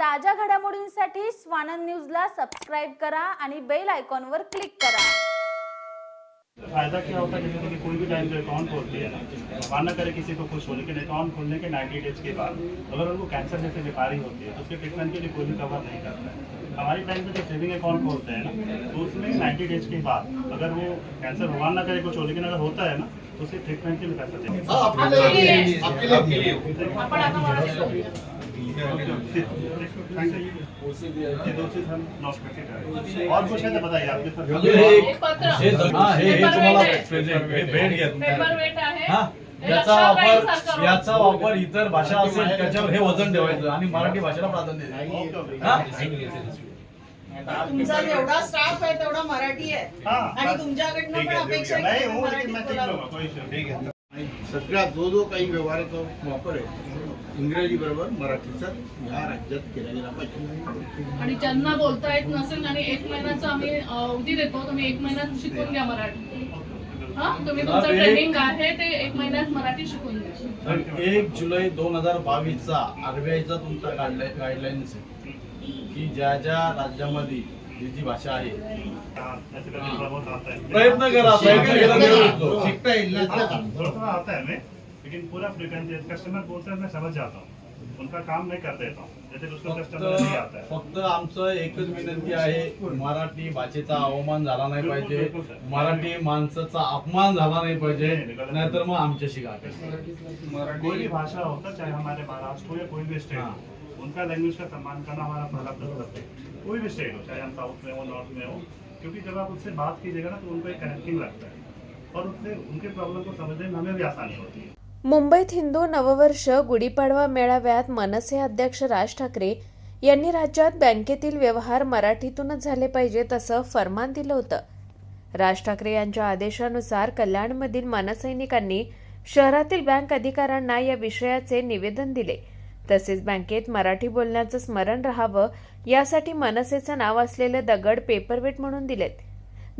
ताज्या घडामोडींसाठी स्वानंद न्यूजला सबस्क्राईब करा आणि बेल आयकॉनवर क्लिक करा. फायदा क्या होता है जैसे कि कोई भी बैंक जो अकाउंट खोलती है ना माना करे किसी को खुश हो लेकिन अकाउंट खोलने के 90 डेज के बाद अगर उनको कैंसर जैसे बीमारी होती है तो उसके ट्रीटमेंट के लिए कोई भी कवर नहीं करता है। हमारी बैंक में जो सेविंग अकाउंट खोलते हैं ना तो उसमें 90 डेज के बाद अगर वो कैंसर भगवान ना करे कुछ हो लेकिन अगर होता है ना तो उसके ट्रीटमेंट के लिए पैसा चाहिए। और कुछ है. तो बताइए आपके पास याचा वापर. याचा वापर इतर भाषा असेल त्याच्यावर हे वजन ठेवायचं आणि मराठी भाषेला प्राधान्य द्यायचं हा तुमचा जेवढा स्टाफ आहे. तेवढा मराठी आहे आणि तुमच्याकडनं पण अपेक्षा सगळा जो जो काही व्यवहाराचा वापर आहे इंग्रजी बरोबर मराठीचा या राज्यात केला गेला पाहिजे. आणि ज्यांना बोलता येत नसेल आणि एक महिन्याचं आम्ही अवधी देतो तुम्ही एक महिन्यात शिकून घ्या मराठी. हा? तुम्ही तुमचं एक- ट्रेनिंग आहे ते एक महिन्यात मराठी शिकून घ्या. एक जुलै दोन हजार बावीसचा आरबीआयचा तुमचा गाईडलाईन्स आहे. की ज्या ज्या राज्यामध्ये जी भाषा आहे. प्रयत्न करा प्रयत्न केला होतो. हाँ. थोड़ा आता है हमें लेकिन पूरा फ्रिक्वेंसी कस्टमर बोलते हैं मैं समझ जाता. हूँ उनका काम मैं कर देता हूँ जैसे उसको कस्टमर नहीं आता. फक्त है फक्त आमचं एकच विनंती आहे मराठी भाषेचा अवमान झाला नाही पाहिजे. मराठी माणसाचा अपमान झाला नाही पाहिजे. नाहीतर मग आमच्याशी गाठ कोई भी भाषा होता चाहे हमारे महाराष्ट्र हो या कोई भी स्टेट हाँ। उनका लैंग्वेज का सम्मान करना हमारा पहला कर्तव्य है? कोई भी स्टेट हो चाहे हम साउथ में हो नॉर्थ में हो क्योंकि जब आप उससे बात कीजिएगा ना तो उनको एक कनेक्टिंग लगता है। और उससे उनके प्रॉब्लम को समझने में हमें भी आसानी होती है। मुंबईत हिंदू नववर्ष गुढीपाडवा मेळाव्यात मनसे अध्यक्ष राज ठाकरे यांनी राज्यात बँकेतील व्यवहार मराठीतूनच झाले पाहिजेत असं फरमान दिलं होतं. राज ठाकरे यांच्या आदेशानुसार कल्याणमधील मनसैनिकांनी शहरातील बँक अधिकाऱ्यांना या विषयाचे निवेदन दिले. तसेच बँकेत मराठी बोलण्याचं स्मरण राहावं यासाठी मनसेचं नाव असलेले दगड पेपरवेट म्हणून दिलेत.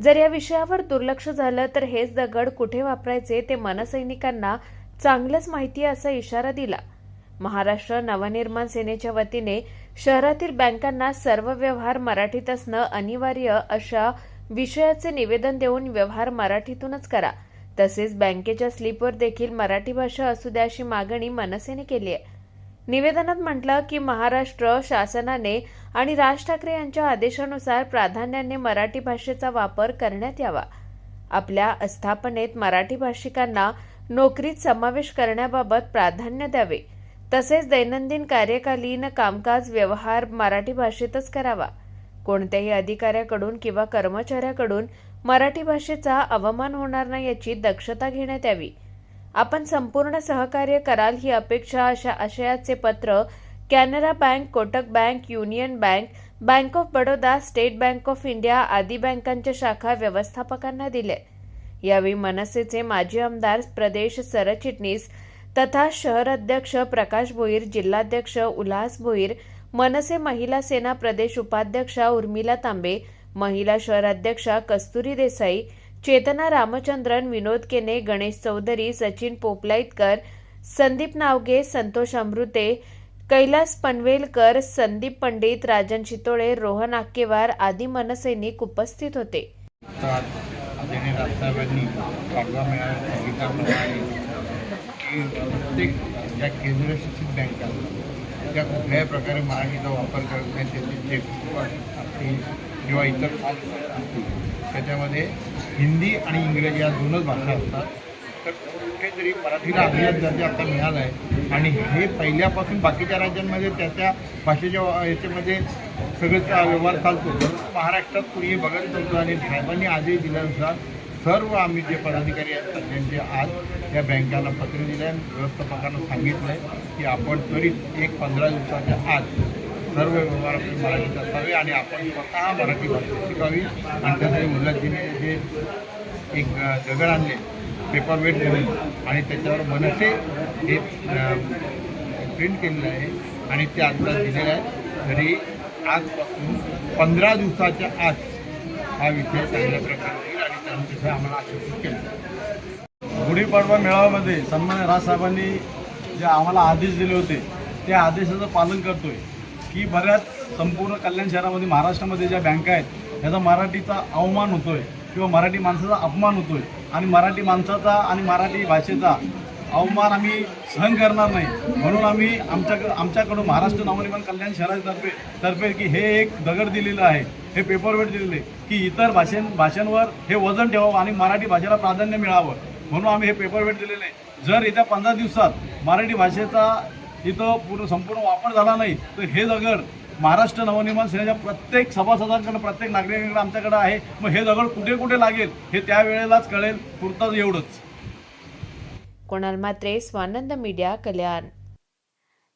जर या विषयावर दुर्लक्ष झालं तर हेच दगड कुठे वापरायचे ते मनसैनिकांना चांगलंच माहिती असा इशारा दिला. महाराष्ट्र नवनिर्माण सेनेच्या वतीने शहरातील बँकांना सर्व व्यवहार मराठीत असणं अनिवार्य अशा विषयाचे निवेदन देऊन व्यवहार मराठीतूनच करा. तसेच बँकेच्या स्लिपवर देखील मराठी भाषा असू द्या अशी मागणी मनसेने केली आहे. निवेदनात म्हटलं की महाराष्ट्र शासनाने आणि राज ठाकरे यांच्या आदेशानुसार प्राधान्याने मराठी भाषेचा वापर करण्यात यावा. आपल्या अस्थापनेत मराठी भाषिकांना नोकरीत समावेश करण्याबाबत प्राधान्य द्यावे. तसेच दैनंदिन कार्यकालीन कामकाज व्यवहार मराठी भाषेतच करावा. कोणत्याही अधिकाऱ्याकडून किंवा कर्मचाऱ्याकडून मराठी भाषेचा अवमान होणार नाही याची दक्षता घेण्यात यावी. आपण संपूर्ण सहकार्य कराल ही अपेक्षा अशा आशयाचे पत्र Canara bank Kotak bank Union bank bank of Baroda State bank of India आदी बँकांच्या शाखा व्यवस्थापकांना दिले यावेळी मनसेचे माजी आमदार प्रदेश सरचिटणीस तथा शहर अध्यक्ष प्रकाश भोईर जिल्हाध्यक्ष उल्हास भोईर मनसे महिला सेना प्रदेश उपाध्यक्षा उर्मिला तांबे महिला शहर अध्यक्षा कस्तुरी देसाई चेतना रामचंद्रन विनोद केने गणेश चौधरी सचिन पोपलाईतकर संदीप नावगे संतोष अमृते कैलास पनवेलकर संदीप पंडित राजन चितोळे रोहन आक्केवार आदी मनसैनिक उपस्थित होते. प्रत्येक ज्या केंद्रशासित बँका त्या कुठल्याही प्रकारे मराठीचा वापर करत नाही त्याची चेक असतील किंवा इतर असतील त्याच्यामध्ये हिंदी आणि इंग्रजी या दोनच भाषा असतात. तर कुठेतरी मराठीला अभियान दर्जा आता मिळाला आहे आणि हे पहिल्यापासून बाकीच्या राज्यांमध्ये त्या त्या भाषेच्या याच्यामध्ये सगळं व्यवहार चालतो. महाराष्ट्रात कुणी बघत नव्हतं आणि साहेबांनी आदेश दिल्यानुसार सर्व आम्ही जे पदाधिकारी आहेत त्यांचे आज त्या बँकाला पत्र दिलं आहे व्यवस्थापकांना सांगितलं आहे की आपण त्वरित एक पंधरा दिवसाच्या आत सर्व व्यवहार आपले मराठीत असावे आणि आपण स्वतः मराठी भाषा शिकावी. आणि त्यासाठी मुलाजीने जे एक दगड आणले पेपर वेट म्हणून आणि त्याच्यावर मनसे हे प्रिंट केलेलं आहे आणि ते आत्ता दिलेलं आहे. तरी आजपासून पंधरा दिवसाच्या आत हा विषय चांगल्या प्रकारे तिथे आम्हाला आश्वासित केलं गुढीपाडवा मेळाव्यामध्ये सन्मान्य राजसाहेबांनी जे आम्हाला आदेश दिले होते त्या आदेशाचं पालन करतोय. की बऱ्याच संपूर्ण कल्याण शहरामध्ये महाराष्ट्रामध्ये ज्या बँका आहेत ह्याचा मराठीचा अवमान होतोय किंवा मराठी माणसाचा अपमान होतोय. आणि मराठी माणसाचा आणि मराठी भाषेचा अवमान आम्ही सहन करणार नाही. म्हणून आम्ही आमच्याकडं आमच्याकडून महाराष्ट्र नवनिर्माण कल्याण शहरातर्फे तर्फे की हे एक दगड दिलेलं आहे. हे पेपरवेट दिलेले की इतर भाषे भाषांवर हे वजन ठेवावं आणि मराठी भाषेला प्राधान्य मिळावं. म्हणून आम्ही हे पेपरवेट दिलेले. जर येत्या पंधरा दिवसात मराठी भाषेचा इथं पूर्ण संपूर्ण वापर झाला नाही तर हे दगड महाराष्ट्र नवनिर्माण सेनेच्या प्रत्येक सभासदांकडे प्रत्येक नागरिकांकडे आमच्याकडे आहे. मग हे दगड कुठे कुठे लागेल हे त्यावेळेलाच कळेल. पुरताच एवढंच. कोणाल मात्रे स्वानंद मीडिया कल्याण.